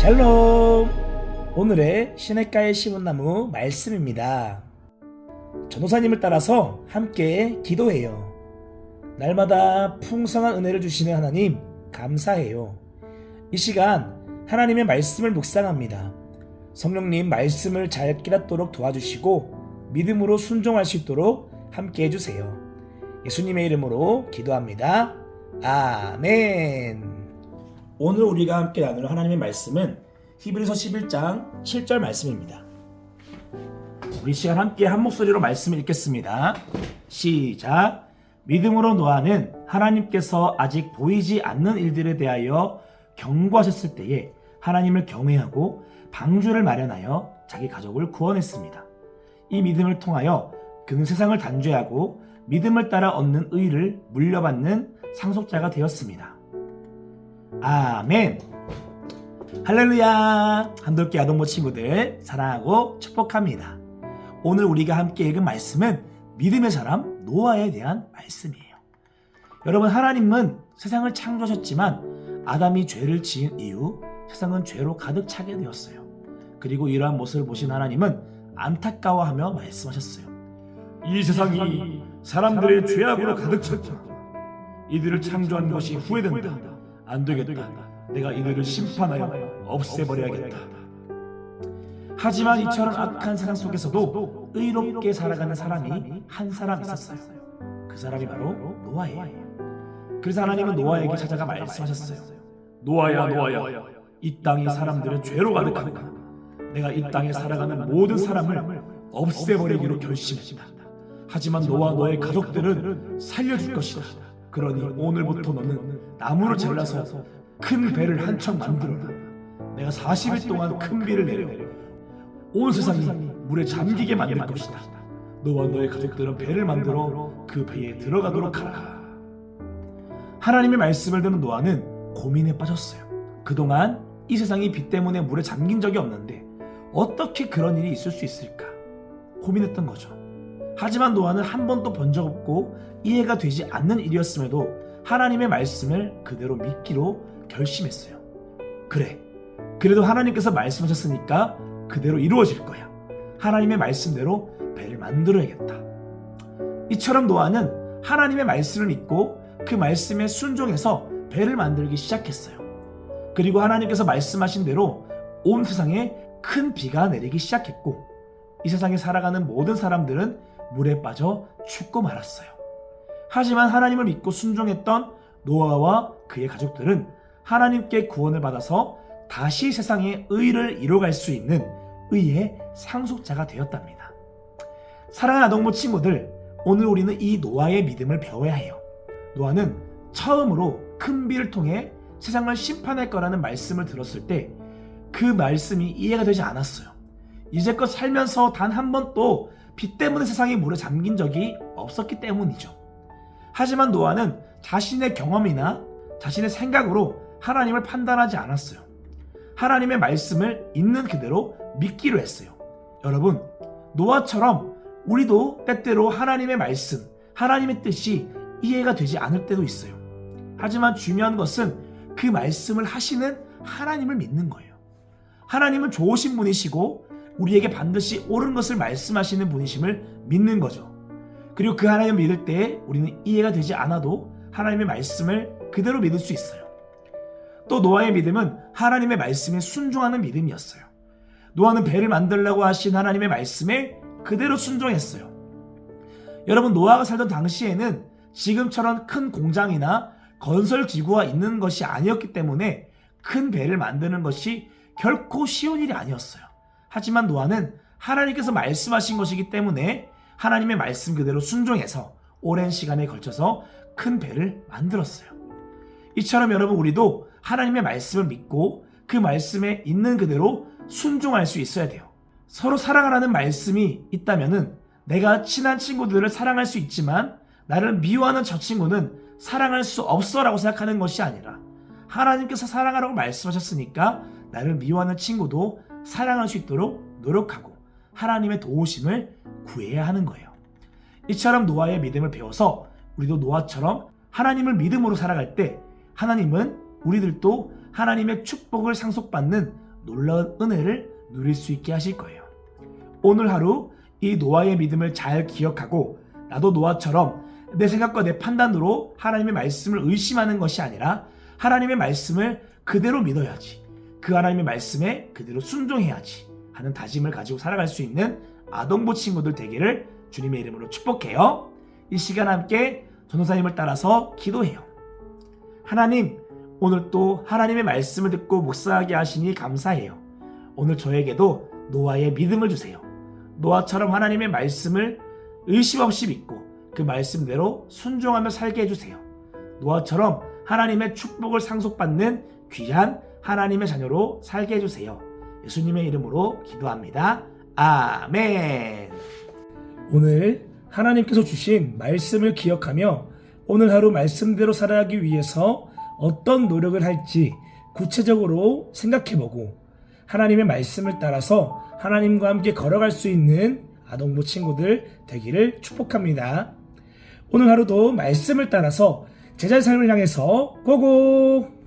샬롬! 오늘의 시냇가에 심은 나무 말씀입니다. 전도사님을 따라서 함께 기도해요. 날마다 풍성한 은혜를 주시는 하나님, 감사해요. 이 시간 하나님의 말씀을 묵상합니다. 성령님 말씀을 잘 깨닫도록 도와주시고 믿음으로 순종할 수 있도록 함께 해주세요. 예수님의 이름으로 기도합니다. 아멘. 오늘 우리가 함께 나눌 하나님의 말씀은 히브리서 11장 7절 말씀입니다. 우리 시간 함께 한 목소리로 말씀을 읽겠습니다. 시작. 믿음으로 노아는 하나님께서 아직 보이지 않는 일들에 대하여 경고하셨을 때에 하나님을 경외하고 방주를 마련하여 자기 가족을 구원했습니다. 이 믿음을 통하여 그는 세상을 단죄하고 믿음을 따라 얻는 의를 물려받는 상속자가 되었습니다. 아멘. 할렐루야. 한돌기 아동모 친구들 사랑하고 축복합니다. 오늘 우리가 함께 읽은 말씀은 믿음의 사람 노아에 대한 말씀이에요. 여러분 하나님은 세상을 창조하셨지만 아담이 죄를 지은 이후 세상은 죄로 가득 차게 되었어요. 그리고 이러한 모습을 보신 하나님은 안타까워하며 말씀하셨어요. 이 세상이 사람들의 죄악으로 가득 찼다. 이들을 창조한 것이 후회된다. 안 되겠다. 내가 이들을 심판하여 없애버려야겠다. 하지만 이처럼 악한 세상 속에서도 의롭게 살아가는 사람이 한 사람 있었어요. 그 사람이 바로 노아예요. 그래서 하나님은 노아에게 찾아가 말씀하셨어요. 노아야, 노아야, 이 땅이 사람들의 죄로 가득하다. 내가 이 땅에 살아가는 모든 사람을 없애버리기로 결심했다. 하지만 너와 너의 가족들은 살려줄 것이다. 그러니 오늘부터 너는 나무를 잘라서 큰 배를 한 척 만들어라. 내가 40일 동안 큰 비를 내려 온 세상이 물에 잠기게 만들 것이다. 너와 너의 가족들은 배를 만들어 그 배에 들어가도록 하라. 하나님의 말씀을 듣는 노아는 고민에 빠졌어요. 그동안 이 세상이 비 때문에 물에 잠긴 적이 없는데 어떻게 그런 일이 있을 수 있을까? 고민했던 거죠. 하지만 노아는 한 번도 본 적 없고 이해가 되지 않는 일이었음에도 하나님의 말씀을 그대로 믿기로 결심했어요. 그래. 그래도 하나님께서 말씀하셨으니까 그대로 이루어질 거야. 하나님의 말씀대로 배를 만들어야겠다. 이처럼 노아는 하나님의 말씀을 믿고 그 말씀에 순종해서 배를 만들기 시작했어요. 그리고 하나님께서 말씀하신 대로 온 세상에 큰 비가 내리기 시작했고 이 세상에 살아가는 모든 사람들은 물에 빠져 죽고 말았어요. 하지만 하나님을 믿고 순종했던 노아와 그의 가족들은 하나님께 구원을 받아서 다시 세상에 의를 이뤄갈 수 있는 의의 상속자가 되었답니다. 사랑하는 아동부 친구들, 오늘 우리는 이 노아의 믿음을 배워야 해요. 노아는 처음으로 큰 비를 통해 세상을 심판할 거라는 말씀을 들었을 때 그 말씀이 이해가 되지 않았어요. 이제껏 살면서 단 한 번도 비 때문에 세상이 물에 잠긴 적이 없었기 때문이죠. 하지만 노아는 자신의 경험이나 자신의 생각으로 하나님을 판단하지 않았어요. 하나님의 말씀을 있는 그대로 믿기로 했어요. 여러분, 노아처럼 우리도 때때로 하나님의 말씀, 하나님의 뜻이 이해가 되지 않을 때도 있어요. 하지만 중요한 것은 그 말씀을 하시는 하나님을 믿는 거예요. 하나님은 좋으신 분이시고 우리에게 반드시 옳은 것을 말씀하시는 분이심을 믿는 거죠. 그리고 그 하나님을 믿을 때 우리는 이해가 되지 않아도 하나님의 말씀을 그대로 믿을 수 있어요. 또 노아의 믿음은 하나님의 말씀에 순종하는 믿음이었어요. 노아는 배를 만들라고 하신 하나님의 말씀에 그대로 순종했어요. 여러분 노아가 살던 당시에는 지금처럼 큰 공장이나 건설 기구가 있는 것이 아니었기 때문에 큰 배를 만드는 것이 결코 쉬운 일이 아니었어요. 하지만 노아는 하나님께서 말씀하신 것이기 때문에 하나님의 말씀 그대로 순종해서 오랜 시간에 걸쳐서 큰 배를 만들었어요. 이처럼 여러분 우리도 하나님의 말씀을 믿고 그 말씀에 있는 그대로 순종할 수 있어야 돼요. 서로 사랑하라는 말씀이 있다면은 내가 친한 친구들을 사랑할 수 있지만 나를 미워하는 저 친구는 사랑할 수 없어라고 생각하는 것이 아니라 하나님께서 사랑하라고 말씀하셨으니까 나를 미워하는 친구도 사랑할 수 있도록 노력하고 하나님의 도우심을 구해야 하는 거예요. 이처럼 노아의 믿음을 배워서 우리도 노아처럼 하나님을 믿음으로 살아갈 때 하나님은 우리들도 하나님의 축복을 상속받는 놀라운 은혜를 누릴 수 있게 하실 거예요. 오늘 하루 이 노아의 믿음을 잘 기억하고 나도 노아처럼 내 생각과 내 판단으로 하나님의 말씀을 의심하는 것이 아니라 하나님의 말씀을 그대로 믿어야지. 그 하나님의 말씀에 그대로 순종해야지 하는 다짐을 가지고 살아갈 수 있는 아동부 친구들 되기를 주님의 이름으로 축복해요. 이 시간 함께 전도사님을 따라서 기도해요. 하나님, 오늘 또 하나님의 말씀을 듣고 묵상하게 하시니 감사해요. 오늘 저에게도 노아의 믿음을 주세요. 노아처럼 하나님의 말씀을 의심 없이 믿고 그 말씀대로 순종하며 살게 해주세요. 노아처럼 하나님의 축복을 상속받는 귀한 하나님의 자녀로 살게 해주세요. 예수님의 이름으로 기도합니다. 아멘. 오늘 하나님께서 주신 말씀을 기억하며 오늘 하루 말씀대로 살아가기 위해서 어떤 노력을 할지 구체적으로 생각해보고 하나님의 말씀을 따라서 하나님과 함께 걸어갈 수 있는 아동부 친구들 되기를 축복합니다. 오늘 하루도 말씀을 따라서 제자 삶을 향해서 고고!